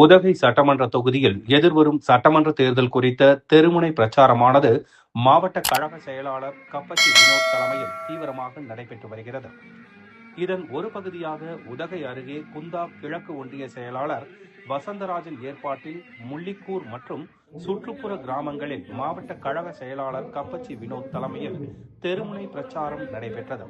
உதகை சட்டமன்ற தொகுதியில் எதிர்வரும் சட்டமன்ற தேர்தல் குறித்த தெருமுனை பிரச்சாரமானது மாவட்ட கழக செயலாளர் கப்பச்சி வினோத் தலைமையில் தீவிரமாக நடைபெற்று வருகிறது. இதன் ஒரு பகுதியாக உதகை அருகே குந்தா கிழக்கு ஒன்றிய செயலாளர் வசந்தராஜன் ஏற்பாட்டில் முள்ளிக்கூர் மற்றும் சுற்றுப்புற கிராமங்களில் மாவட்ட கழக செயலாளர் கப்பச்சி வினோத் தலைமையில் தெருமுனை பிரச்சாரம் நடைபெற்றது.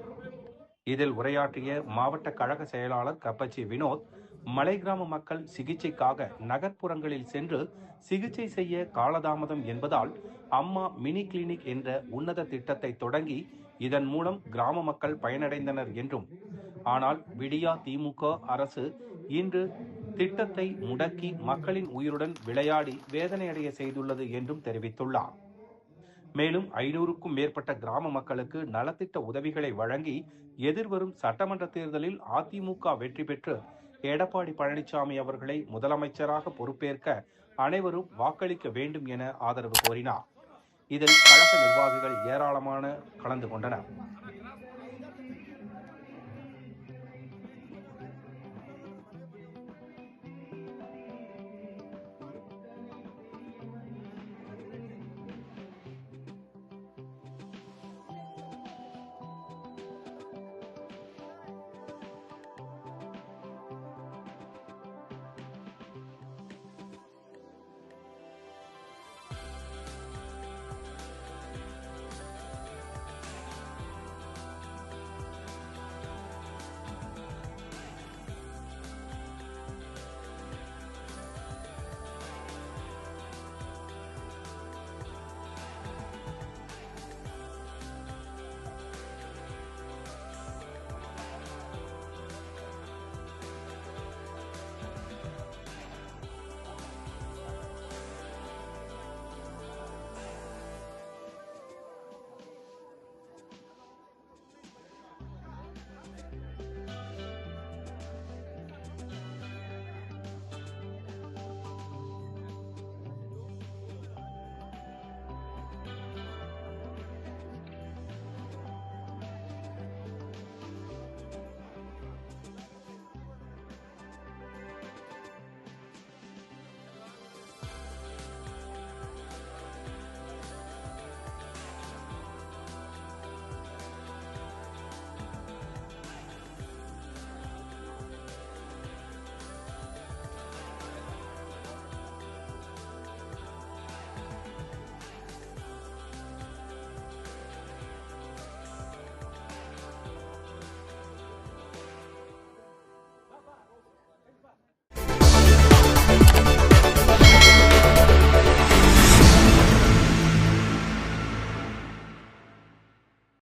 இதில் உரையாற்றிய மாவட்ட கழக செயலாளர் கப்பச்சி வினோத் மலை கிராம மக்கள் சிகிச்சைக்காக நகர்ப்புறங்களில் சென்று சிகிச்சை செய்ய காலதாமதம் என்பதால் அம்மா மினி கிளினிக் என்ற உன்னத திட்டத்தை தொடங்கி இதன் மூலம் கிராம மக்கள் பயனடைந்தனர் என்றும். ஆனால் விடியா திமுக அரசு இன்று திட்டத்தை முடக்கி மக்களின் உயிருடன் விளையாடி வேதனையடைய செய்துள்ளது என்றும் தெரிவித்துள்ளார். மேலும் ஐநூறுக்கும் மேற்பட்ட கிராம மக்களுக்கு நலத்திட்ட உதவிகளை வழங்கி எதிர்வரும் சட்டமன்ற தேர்தலில் அதிமுக வெற்றி பெற்று எடப்பாடி பழனிசாமி அவர்களை முதலமைச்சராக பொறுப்பேற்க அனைவரும் வாக்களிக்க வேண்டும் என ஆதரவு கோரினார். இதில் கழக நிர்வாகிகள் ஏராளமான கலந்து கொண்டனர்.